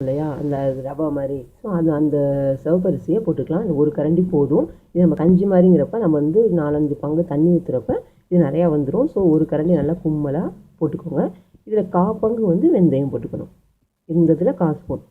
இல்லையா? அந்த ரவா மாதிரி. ஸோ அது அந்த சிவப்பரிசியை போட்டுக்கலாம். இந்த ஒரு கரண்டி போதும். இது நம்ம கஞ்சி மாதிரிங்கிறப்ப நம்ம வந்து நாலஞ்சு பங்கு தண்ணி ஊற்றுறப்ப இது நிறையா வந்துடும் ஸோ ஒரு கரண்டி நல்லா கும்மலாக போட்டுக்கோங்க. இதில் கா பங்கு வந்து வெந்தயம் போட்டுக்கணும். இந்த இதில் காசு போட்டு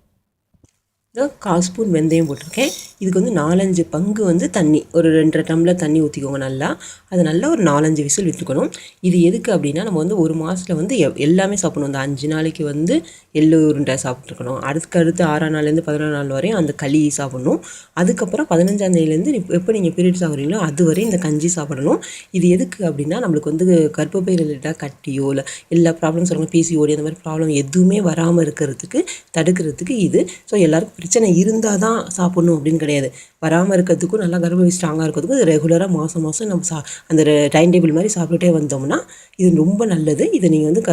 ஸ்பூன் கால் ஸ்பூன் வெந்தயம் போட்டிருக்கேன். இதுக்கு வந்து நாலஞ்சு பங்கு வந்து தண்ணி. ஒரு ரெண்டரை டம்ளர் தண்ணி ஊற்றிக்கோங்க நல்லா. அது நல்லா ஒரு நாலஞ்சு விசில் விட்டுக்கணும். இது எதுக்கு அப்படின்னா நம்ம வந்து ஒரு மாதத்தில் வந்து எ எல்லாமே சாப்பிடணும். அந்த அஞ்சு நாளைக்கு வந்து எள்ளு உருண்டை சாப்பிட்ருக்கணும் அதுக்கு அடுத்து ஆறாம் நாள்லேருந்து பதினாறு நாள் வரையும் அந்த களி சாப்பிடணும். அதுக்கப்புறம் பதினஞ்சாம் தேதியிலேருந்து எப்போ நீங்கள் பீரியட்ஸ் ஆகுறீங்களோ அது வரையும் இந்த கஞ்சி சாப்பிடணும். இது எதுக்கு அப்படின்னா நம்மளுக்கு வந்து கர்ப்பப்பை ரிலேட்டாக கட்டியோ இல்லை எல்லா ப்ராப்ளம்ஸ் சொல்லுங்கள் பிசிஓடி அந்த மாதிரி ப்ராப்ளம் எதுவுமே வராமல் இருக்கிறதுக்கு தடுக்கிறதுக்கு இது. ஸோ எல்லாருக்கும் பிரச்சனை இருந்தால் தான் சாப்பிட்ணும் அப்படின்னு கிடையாது. வராமல் இருக்கிறதுக்கும் நல்லா கர்ப்பப்பை ஸ்ட்ராங்காக இருக்கிறதுக்கும் இது ரெகுலராக மாதம் மாதம் நம்ம சா அந்த டைம் டேபிள் மாதிரி சாப்பிட்டுட்டே வந்தோம்னா இது ரொம்ப நல்லது. இதை நீங்கள் வந்து க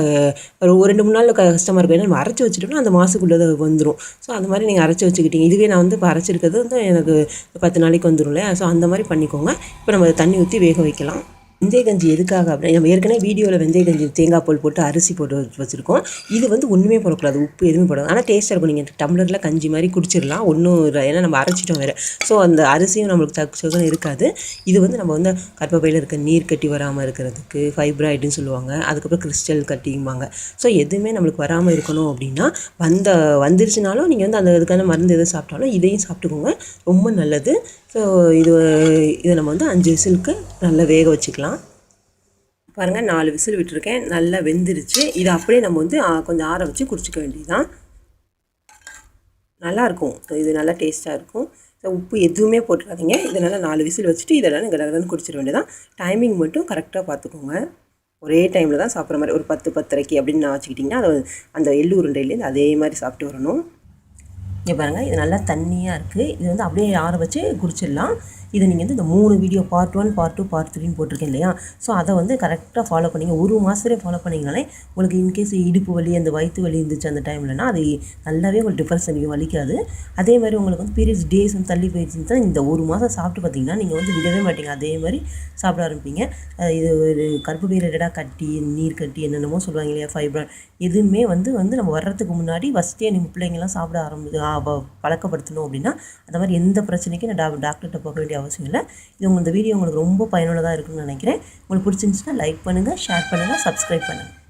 ஒரு ரெண்டு மூணு நாள் கஷ்டமாக இருக்கும் ஏன்னா நம்ம அரைச்சி வச்சுட்டோம்னா அந்த மாதத்துக்குள்ளே வந்துடும் ஸோ அந்த மாதிரி நீங்கள் அரைச்சி வச்சுக்கிட்டீங்க. இதுவே நான் வந்து இப்போ அரைச்சிருக்கிறது வந்து எனக்கு பத்து நாளைக்கு வந்துடும் இல்லையா? ஸோ அந்த மாதிரி பண்ணிக்கோங்க. இப்போ நம்ம தண்ணி ஊற்றி வேக வைக்கலாம். வெந்தய கஞ்சி எதுக்காக அப்படின்னா நம்ம ஏற்கனவே வீடியோவில் வெந்தய கஞ்சி தேங்காய் பால் போட்டு அரிசி போட்டு வச்சுருக்கோம். இது வந்து ஒன்றுமே போடக்கூடாது உப்பு எதுவுமே போடாது ஆனால் டேஸ்ட்டாக இருக்கும். நீங்கள் டம்ளரில் கஞ்சி மாதிரி குடிச்சிடலாம். ஒன்றும் ஏன்னா நம்ம அரைச்சிட்டோம் வேறு. ஸோ அந்த அரிசியும் நம்மளுக்கு தகுச்சதும் இருக்காது. இது வந்து நம்ம வந்து கற்பப்பையில் இருக்க நீர் கட்டி வராமல் இருக்கிறதுக்கு ஃபைப்ராய்டுன்னு சொல்லுவாங்க. அதுக்கப்புறம் கிறிஸ்டல் கட்டிம்பாங்க ஸோ எதுவுமே நம்மளுக்கு வராமல் இருக்கணும் அப்படின்னா வந்த வந்துருச்சுனாலும் நீங்கள் வந்து அந்த இதுக்கான மருந்து எதை சாப்பிட்டாலும் இதையும் சாப்பிட்டுக்கோங்க. ரொம்ப நல்லது. ஸோ இது இதை நம்ம வந்து அஞ்சு விசிலுக்கு நல்லா வேக வச்சுக்கலாம். பாருங்கள் நாலு விசில் விட்டுருக்கேன். நல்லா வெந்துருச்சு. இதை அப்படியே நம்ம வந்து கொஞ்சம் ஆற வச்சு குடிச்சிக்க வேண்டியதுதான். நல்லாயிருக்கும். இது நல்லா டேஸ்ட்டாக இருக்கும். உப்பு எதுவுமே போட்டுறாதீங்க. இதை நல்லா நாலு விசில் வச்சுட்டு இதெல்லாம் கடகடன்னு குடிச்சிட வேண்டியதான் டைமிங் மட்டும் கரெக்டாக பார்த்துக்கோங்க. ஒரே டைமில் தான் சாப்பிட்ற மாதிரி ஒரு பத்து பத்தரைக்கு அப்படின்னு நான் வச்சுக்கிட்டிங்கன்னா அதை அந்த எள்ளு உருண்டையிலேருந்து அதே மாதிரி சாப்பிட்டு வரணும். இங்கே பாருங்கள் இது நல்லா தண்ணியாக இருக்குது இது வந்து அப்படியே ஆற வச்சு குடிச்சிடலாம். இதை நீங்கள் வந்து இந்த மூணு video part one part two part த்ரீன்னு போட்டிருக்கேன் இல்லையா? ஸோ அதை வந்து கரெக்டாக ஃபாலோ பண்ணிங்க. ஒரு மாதத்துலேயே ஃபாலோ பண்ணிங்கனாலே உங்களுக்கு இன்கேஸ் இடுப்பு வலி அந்த வயிற்று வலி இருந்துச்சு அந்த டைம்லனா அது நல்லாவே உங்களுக்கு டிஃப்ரென்ஸ் நீங்கள் வலிக்காது. அதே மாதிரி உங்களுக்கு வந்து பீரியட்ஸ் டேஸ் வந்து தள்ளி போயிடுச்சுன்னு தான் இந்த ஒரு மாதம் சாப்பிட்டு பார்த்தீங்கன்னா நீங்கள் வந்து விடவே மாட்டீங்க. அதே மாதிரி சாப்பிட ஆரம்பிப்பீங்க. இது ஒரு கருப்பு ரிலேட்டடாக கட்டி நீர் கட்டி என்னென்னமோ சொல்லுவாங்க இல்லையா? ஃபைப்ரான் எதுவுமே வந்து வந்து நம்ம வர்றதுக்கு முன்னாடி ஃபஸ்ட்டே நீங்கள் பிள்ளைங்கள்லாம் சாப்பிட ஆரம்பி பழக்கப்படுத்தணும் அப்படின்னா அந்த மாதிரி எந்த பிரச்சனைக்கும் நான் டாக்டர்கிட்ட போக வேண்டிய அவசியம் இல்லை. இது உங்கள் இந்த வீடியோ உங்களுக்கு ரொம்ப பயனுள்ளதாக இருக்குன்னு நினைக்கிறேன். உங்களுக்கு பிடிச்சிருந்துச்சுன்னா லைக் பண்ணுங்கள் ஷேர் பண்ணுங்கள் சப்ஸ்கிரைப் பண்ணுங்கள்